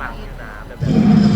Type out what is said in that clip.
ปากนะแบบ